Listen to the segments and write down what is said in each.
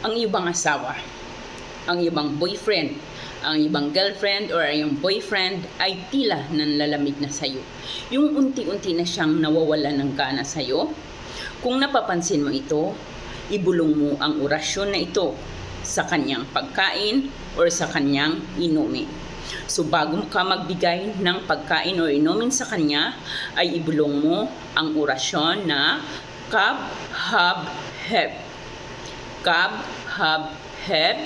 ang ibang asawa, ang ibang boyfriend, ang ibang girlfriend or yung boyfriend ay tila nanlalamig na sa'yo. Yung unti-unti na siyang nawawala ng gana sa'yo. Kung napapansin mo ito, ibulong mo ang orasyon na ito sa kanyang pagkain or sa kanyang inumin. So bago ka magbigay ng pagkain o inumin sa kanya, ay ibulong mo ang orasyon na Kab, Hab, Heb. Kab, Hab, Heb.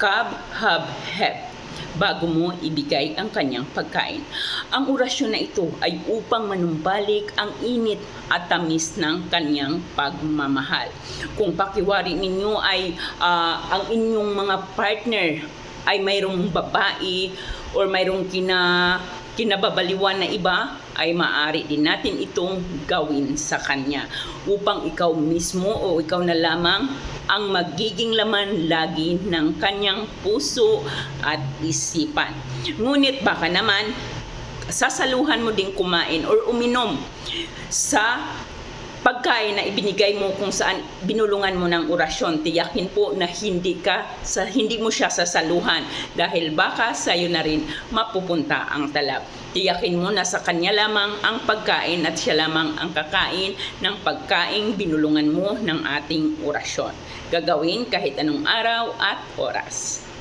Kab, Hab, Heb. Bago mo ibigay ang kanyang pagkain. Ang orasyon na ito ay upang manumbalik ang init at tamis ng kanyang pagmamahal. Kung pakiwari ninyo ay ah, ang inyong mga partner ay mayroong babae or mayroong kina kinababaliwan na iba ay maaari din natin itong gawin sa kanya upang ikaw mismo o ikaw na lamang ang magiging laman lagi ng kanyang puso at isipan. Ngunit baka naman sasaluhan mo din kumain or uminom sa pagkain na ibinigay mo kung saan binulungan mo ng orasyon, tiyakin po na hindi ka sa hindi mo siya sasaluhan dahil baka sa iyo na rin mapupunta ang talab. Tiyakin mo na sa kanya lamang ang pagkain at siya lamang ang kakain ng pagkain binulungan mo ng ating orasyon. Gagawin kahit anong araw at oras.